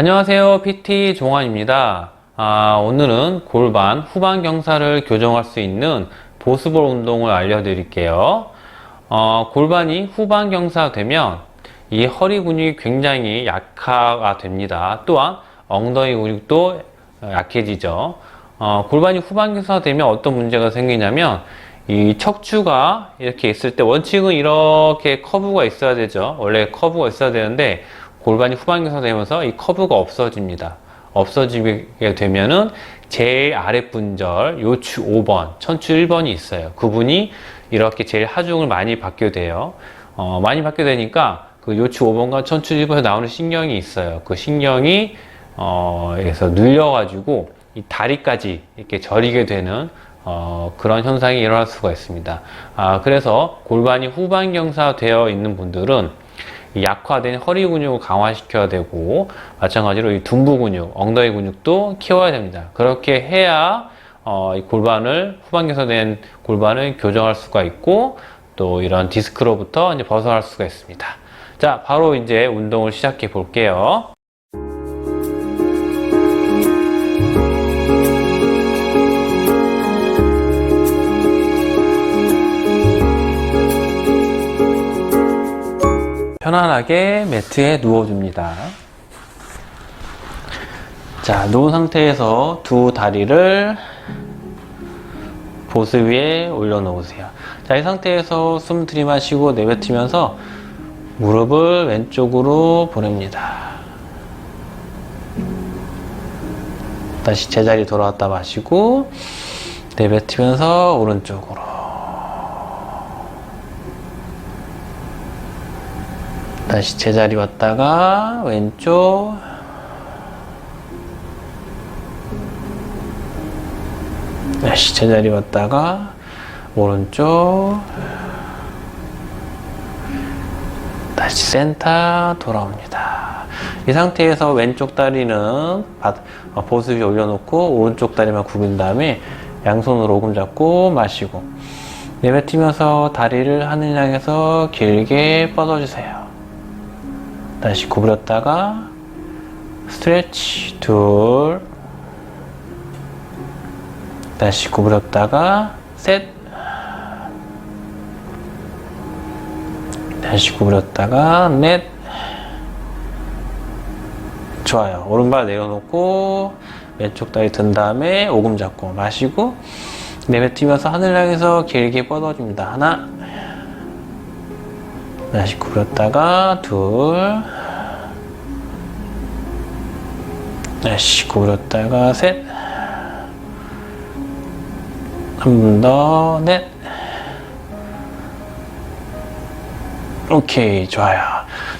안녕하세요. PT 종환입니다. 아, 오늘은 골반 후반 경사를 교정할 수 있는 보스볼 운동을 알려드릴게요. 어, 골반이 후반 경사 되면 이 허리 근육이 굉장히 약화가 됩니다. 또한 엉덩이 근육도 약해지죠. 어, 골반이 후반 경사 되면 어떤 문제가 생기냐면 이 척추가 이렇게 있을 때 원칙은 이렇게 커브가 있어야 되죠. 원래 커브가 있어야 되는데 골반이 후반 경사 되면서 이 커브가 없어집니다. 없어지게 되면은 제일 아랫 분절 요추 5번, 천추 1번이 있어요. 그분이 이렇게 제일 하중을 많이 받게 돼요. 어, 많이 받게 되니까 그 요추 5번과 천추 1번에 나오는 신경이 있어요. 그 신경이 어, 에서 눌려가지고 이 다리까지 이렇게 저리게 되는 어, 그런 현상이 일어날 수가 있습니다. 아, 그래서 골반이 후반 경사 되어 있는 분들은 이 약화된 허리 근육을 강화시켜야 되고 마찬가지로 이 둔부 근육, 엉덩이 근육도 키워야 됩니다. 그렇게 해야 어, 이 골반을 후반 경사된 골반을 교정할 수가 있고 또 이런 디스크로부터 이제 벗어날 수가 있습니다. 자, 바로 이제 운동을 시작해 볼게요. 편안하게 매트에 누워줍니다. 자, 누운 상태에서 두 다리를 보스 위에 올려놓으세요. 자, 이 상태에서 숨 들이마시고 내뱉으면서 무릎을 왼쪽으로 보냅니다. 다시 제자리 돌아왔다 마시고 내뱉으면서 오른쪽으로 다시 제자리 왔다가 왼쪽 다시 제자리 왔다가 오른쪽 다시 센터 돌아옵니다. 이 상태에서 왼쪽 다리는 어, 보스 위에 올려놓고 오른쪽 다리만 굽인 다음에 양손으로 오금 잡고 마시고 내뱉으면서 다리를 하늘 향해서 길게 뻗어주세요. 다시 구부렸다가 스트레치 둘. 다시 구부렸다가 셋. 다시 구부렸다가 넷. 좋아요. 오른발 내려놓고 왼쪽 다리 든 다음에 오금 잡고 마시고 내뱉으면서 하늘 향해서 길게 뻗어줍니다. 하나 다시 구부렸다가 둘 다시 구부렸다가 셋 한 번 더, 넷. 오케이, 좋아요.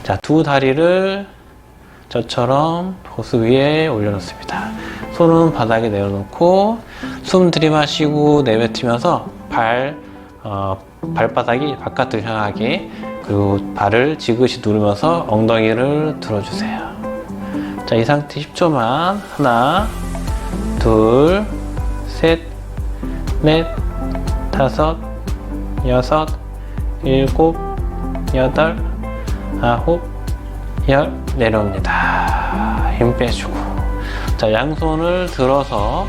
자, 두 다리를 저처럼 보스 위에 올려놓습니다. 손은 바닥에 내려놓고 숨 들이마시고 내뱉으면서 발, 어, 발바닥이 바깥을 향하게 그리고 발을 지그시 누르면서 엉덩이를 들어주세요. 자, 이 상태 10초만. 하나, 둘, 셋, 넷, 다섯, 여섯, 일곱, 여덟, 아홉, 열 내려옵니다. 힘 빼주고. 자, 양손을 들어서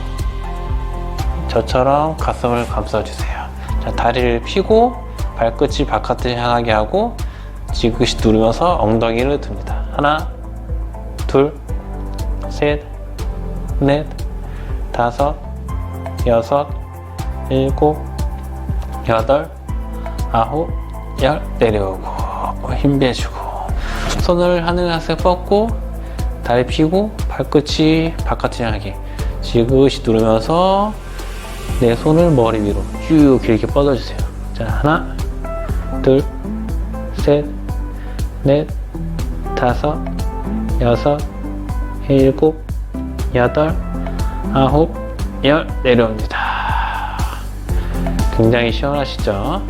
저처럼 가슴을 감싸주세요. 자, 다리를 펴고 발끝이 바깥을 향하게 하고 지그시 누르면서 엉덩이를 듭니다. 하나, 둘, 셋, 넷, 다섯, 여섯, 일곱, 여덟, 아홉, 열 내려오고 힘 빼주고 손을 하늘 하세 뻗고 다리 펴고 발끝이 바깥을 향하게 지그시 누르면서 내 손을 머리 위로 쭉 길게 뻗어주세요. 자 하나, 둘, 셋, 넷, 다섯, 여섯, 일곱, 여덟, 아홉, 열 내려옵니다. 굉장히 시원하시죠?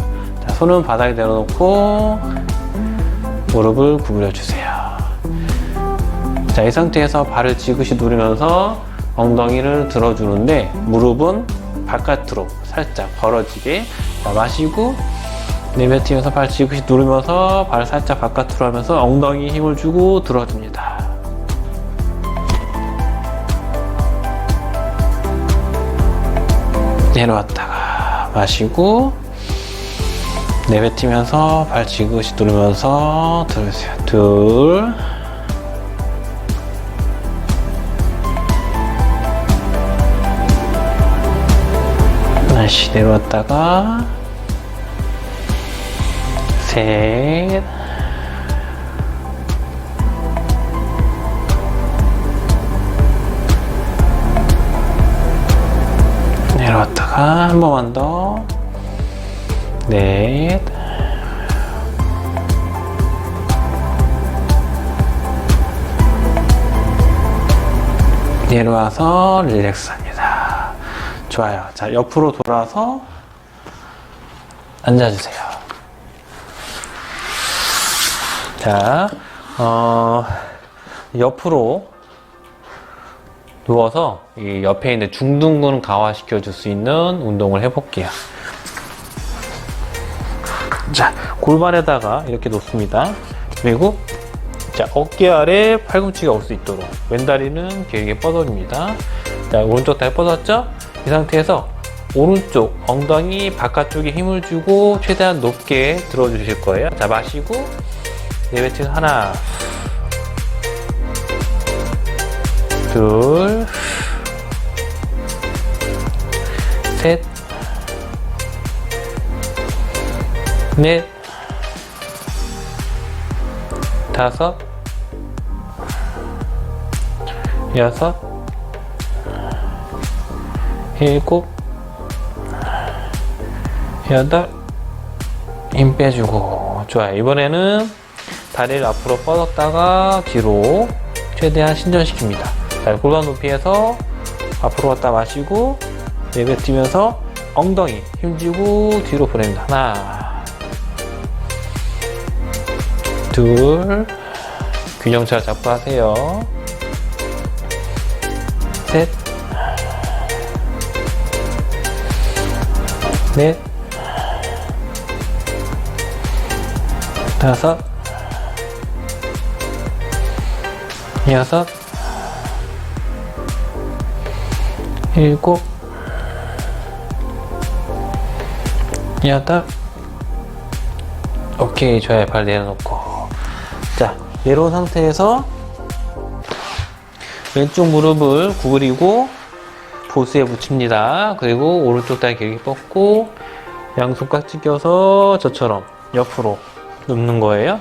자, 손은 바닥에 내려놓고 무릎을 구부려 주세요. 자, 이 상태에서 발을 지그시 누르면서 엉덩이를 들어주는데 무릎은 바깥으로 살짝 벌어지게 자, 마시고 네, 내뱉으면서 발 지그시 누르면서 발 살짝 바깥으로 하면서 엉덩이 힘을 주고 들어줍니다. 내려왔다가 마시고 네, 내뱉으면서 발 지그시 누르면서 들으세요. 둘 다시 내려왔다가 셋. 내려왔다가 한 번만 더. 넷. 내려와서 릴렉스 합니다. 좋아요. 자, 옆으로 돌아서 앉아주세요. 자, 어, 옆으로 누워서 이 옆에 있는 중둔근 강화시켜 줄 수 있는 운동을 해볼게요. 자, 골반에다가 이렇게 놓습니다. 그리고 자, 어깨 아래 팔꿈치가 올 수 있도록 왼다리는 길게 뻗어줍니다. 자, 오른쪽 다리 뻗었죠? 이 상태에서 오른쪽 엉덩이 바깥쪽에 힘을 주고 최대한 높게 들어주실 거예요. 자, 마시고 내뱉은 하나, 둘, 셋, 넷, 다섯, 여섯, 일곱, 여덟, 힘 빼주고. 좋아요. 이번에는 다리를 앞으로 뻗었다가 뒤로 최대한 신전시킵니다. 자, 골반 높이에서 앞으로 갔다 마시고 내뱉으면서 엉덩이 힘주고 뒤로 보냅니다. 하나, 둘, 균형 잘 잡고 하세요. 셋, 넷, 다섯, 여섯, 일곱, 여덟, 오케이, 좋아요. 발 내려놓고. 자, 내려온 상태에서 왼쪽 무릎을 구부리고 보스에 붙입니다. 그리고 오른쪽 다리 길게 뻗고 양손 깍지 껴서 저처럼 옆으로 눕는 거예요.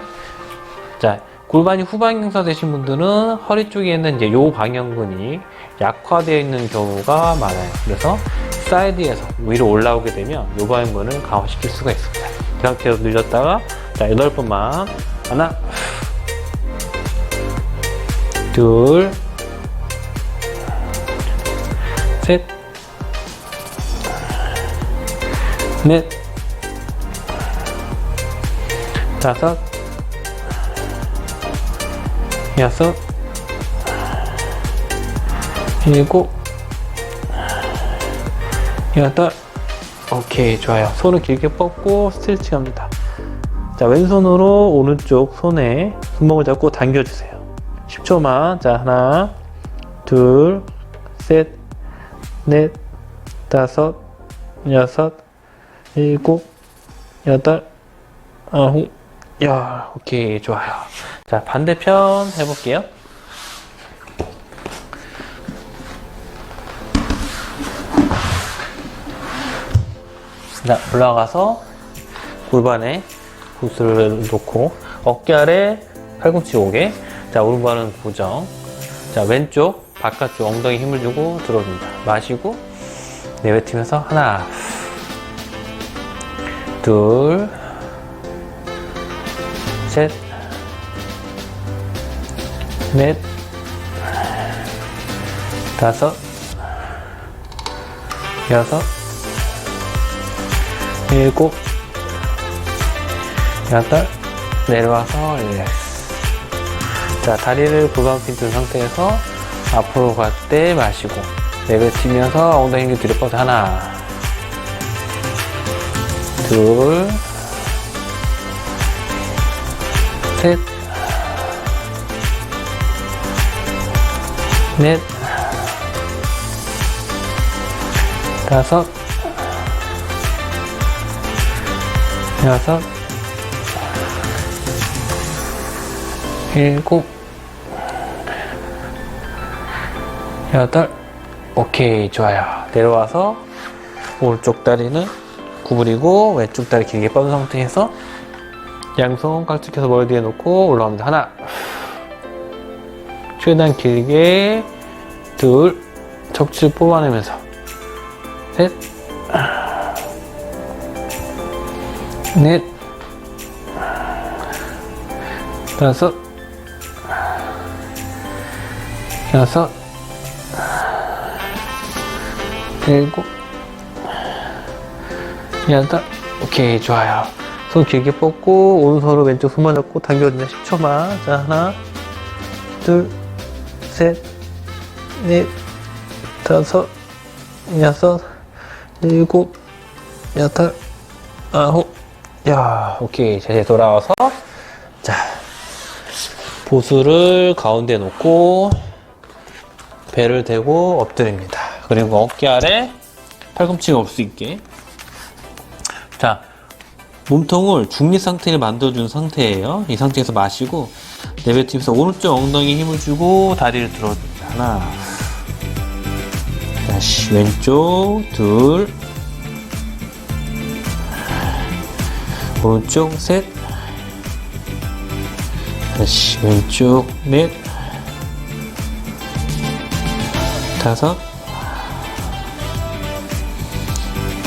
자, 골반이 후방 경사 되신 분들은 허리 쪽에 있는 이제 요 방향근이 약화되어 있는 경우가 많아요. 그래서 사이드에서 위로 올라오게 되면 요 방향근을 강화시킬 수가 있습니다. 이 상태에서 늘렸다가 자, 여덟 번만 하나 둘 셋, 넷, 다섯, 여섯, 일곱, 여덟, 오케이, 좋아요. 손을 길게 뻗고 스트레칭 합니다. 자, 왼손으로 오른쪽 손에 손목을 잡고 당겨주세요. 10초만. 자, 하나, 둘, 셋, 넷, 다섯, 여섯, 일곱, 여덟, 아홉, 열. 오케이, 좋아요. 자, 반대편 해볼게요. 자, 올라가서 골반에 구슬을 놓고 어깨 아래 팔꿈치 오게. 자, 오른발은 고정. 자, 왼쪽 바깥쪽 엉덩이 힘을 주고 들어줍니다. 마시고 내뱉으면서 하나, 둘, 셋, 넷, 다섯, 여섯, 일곱, 여덟, 내려와서 릴렉스. 자, 다리를 골반핀 든 상태에서 앞으로 갈 때 마시고 내뱉으면서 엉덩이 힘을 뒤로 뻗어 하나 둘 셋, 넷, 다섯, 여섯, 일곱, 여덟, 오케이, 좋아요. 내려와서 오른쪽 다리는 구부리고 왼쪽 다리 길게 뻗은 상태에서 양손 깍지켜서 머리 뒤에 놓고 올라옵니다. 하나, 최대한 길게 둘, 척추 뽑아내면서 셋, 넷, 다섯, 여섯, 일곱, 여덟, 오케이, 좋아요. 손 길게 뻗고, 오른손으로 왼쪽 손만 잡고 당겨줍니다. 10초만. 자, 하나, 둘, 셋, 넷, 다섯, 여섯, 일곱, 여덟, 아홉, 야, 오케이. 자세 돌아와서, 자, 보수를 가운데 놓고, 배를 대고 엎드립니다. 그리고 어깨 아래 팔꿈치가 올 수 있게. 자, 몸통을 중립 상태를 만들어준 상태예요. 이 상태에서 마시고, 내뱉으면서 오른쪽 엉덩이 힘을 주고, 다리를 들어줍니다. 하나. 다시 왼쪽, 둘. 오른쪽, 셋. 다시 왼쪽, 넷. 다섯.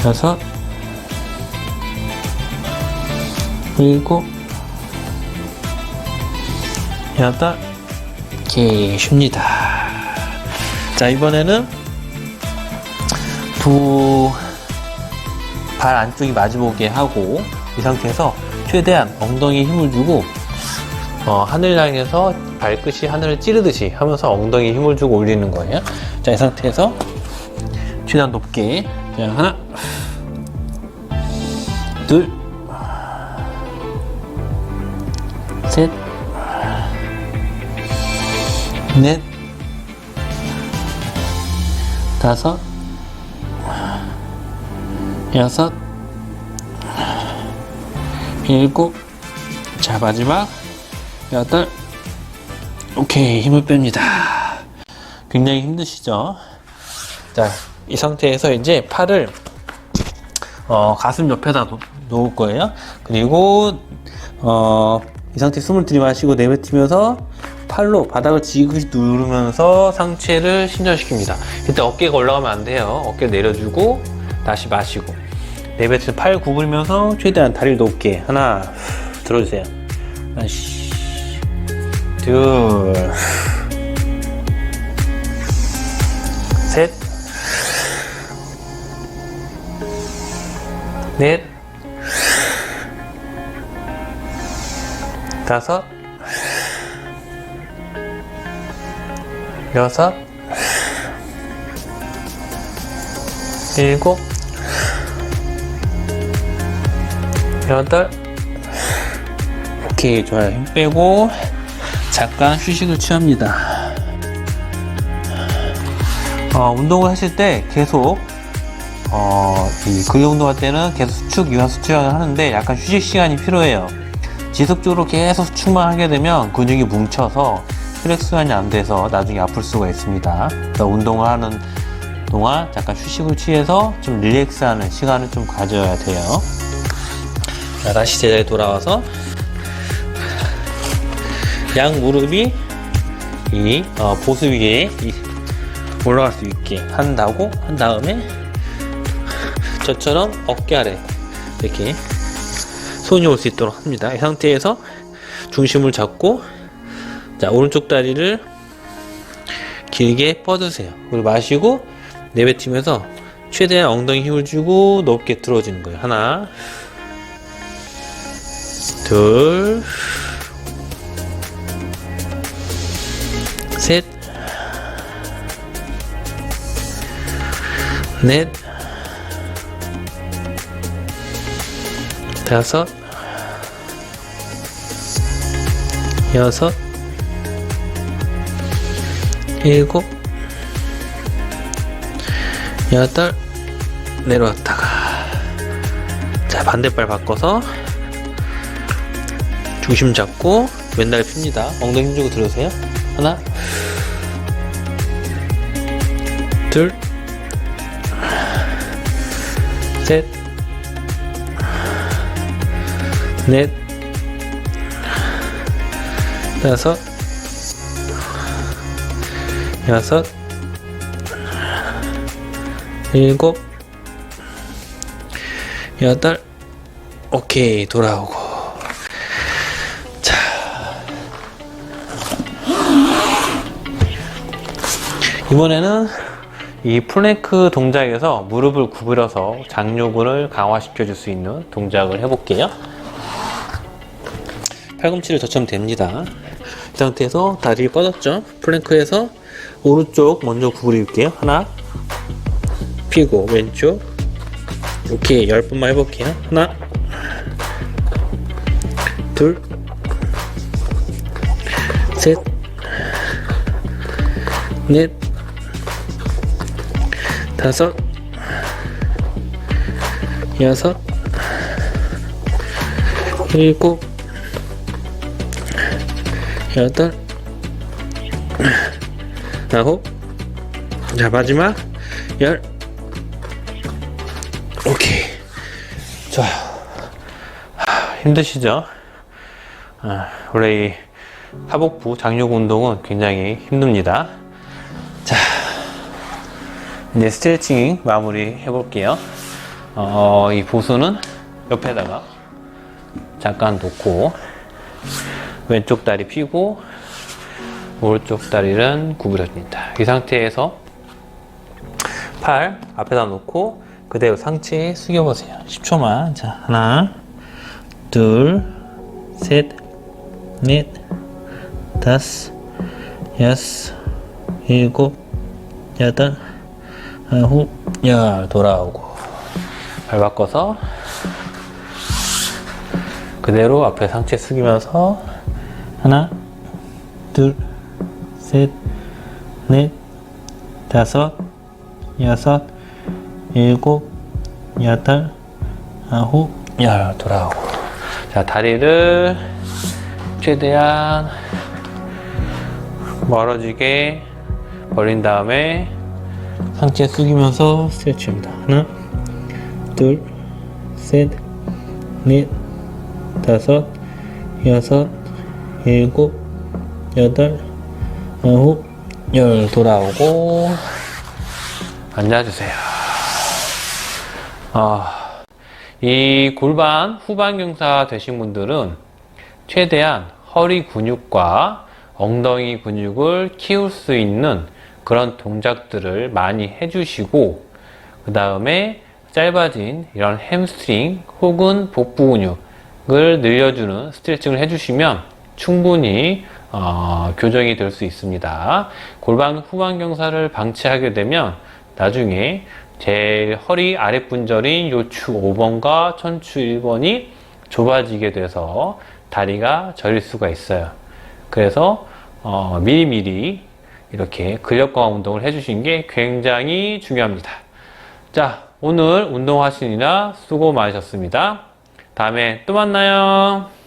여섯. 일곱. 여덟. 오케이, 쉽니다. 자, 이번에는 두 발 안쪽이 마주보게 하고 이 상태에서 최대한 엉덩이에 힘을 주고 어, 하늘 향해서 발끝이 하늘을 찌르듯이 하면서 엉덩이에 힘을 주고 올리는 거예요. 자, 이 상태에서 최대한 높게 자, 하나 둘 셋, 넷, 다섯, 여섯, 일곱, 자, 마지막, 여덟, 오케이, 힘을 뺍니다. 굉장히 힘드시죠? 자, 이 상태에서 이제 팔을, 어, 가슴 옆에다 놓, 놓을 거예요. 그리고, 어, 이 상태 숨을 들이마시고 내뱉으면서 팔로 바닥을 지그시 누르면서 상체를 신전시킵니다. 이때 어깨가 올라가면 안 돼요. 어깨 내려주고 다시 마시고 내뱉으면서 팔 구부리면서 최대한 다리를 높게 하나 들어주세요. 하나씩 둘 셋, 넷, 다섯, 여섯, 일곱, 여덟, 오케이, 좋아요. 힘 빼고, 잠깐 휴식을 취합니다. 어, 운동을 하실 때 계속, 어, 이 근력 운동할 때는 계속 수축, 유한 수축을 하는데 약간 휴식 시간이 필요해요. 지속적으로 계속 수축만 하게 되면 근육이 뭉쳐서 혈액순환이 안 돼서 나중에 아플 수가 있습니다. 그래서 운동을 하는 동안 잠깐 휴식을 취해서 좀 릴렉스하는 시간을 좀 가져야 돼요. 자, 다시 제자리에 돌아와서 양 무릎이 이 어, 보수 위에 이- 올라갈 수 있게 한다고 한 다음에 저처럼 어깨 아래 이렇게 손이 올 수 있도록 합니다. 이 상태에서 중심을 잡고 자 오른쪽 다리를 길게 뻗으세요. 그리고 마시고 내뱉으면서 최대한 엉덩이 힘을 주고 높게 들어주는 거예요. 하나, 둘, 셋, 넷, 다섯, 여섯, 일곱, 여덟, 내려왔다가 자 반대발 바꿔서 중심 잡고 왼다리 핍니다. 엉덩이 힘주고 들으세요. 하나, 둘, 셋, 넷, 다섯, 여섯, 일곱, 여덟, 오케이, 돌아오고. 자. 이번에는 이 플랭크 동작에서 무릎을 구부려서 장요근을 강화시켜 줄 수 있는 동작을 해볼게요. 팔꿈치를 젖혀면 됩니다. 이 상태에서 다리를 뻗었죠? 플랭크에서 오른쪽 먼저 구부릴게요. 하나, 피고 왼쪽. 오케이, 열 번만 해볼게요. 하나, 둘, 셋, 넷, 다섯, 여섯, 일곱, 여덟, 아홉, 자 마지막 열, 오케이. 하, 힘드시죠? 아, 원래 이 하복부 장력 운동은 굉장히 힘듭니다. 자, 이제 스트레칭 마무리 해볼게요. 어, 이 보수는 옆에다가 잠깐 놓고 왼쪽 다리 펴고 오른쪽 다리는 구부려줍니다. 이 상태에서 팔 앞에다 놓고 그대로 상체 숙여보세요. 10초만. 자, 하나, 둘, 셋, 넷, 다섯, 여섯, 일곱, 여덟, 아홉, 열 돌아오고 발 바꿔서 그대로 앞에 상체 숙이면서 하나, 둘, 셋, 넷, 다섯, 여섯, 일곱, 여덟, 아홉, 열 돌아오고 자 다리를 최대한 멀어지게 벌린 다음에 상체 숙이면서 스트레치입니다. 하나, 둘, 셋, 넷, 다섯, 여섯, 일곱, 여덟, 아홉, 열 돌아오고 앉아주세요. 아, 이 골반 후반 경사 되신 분들은 최대한 허리 근육과 엉덩이 근육을 키울 수 있는 그런 동작들을 많이 해주시고 그 다음에 짧아진 이런 햄스트링 혹은 복부 근육을 늘려주는 스트레칭을 해주시면 충분히 어, 교정이 될 수 있습니다. 골반 후반 경사를 방치하게 되면 나중에 제일 허리 아랫분절인 요추 5번과 천추 1번이 좁아지게 돼서 다리가 저릴 수가 있어요. 그래서 어, 미리미리 이렇게 근력 강화 운동을 해주신 게 굉장히 중요합니다. 자, 오늘 운동하시느라 수고 많으셨습니다. 다음에 또 만나요.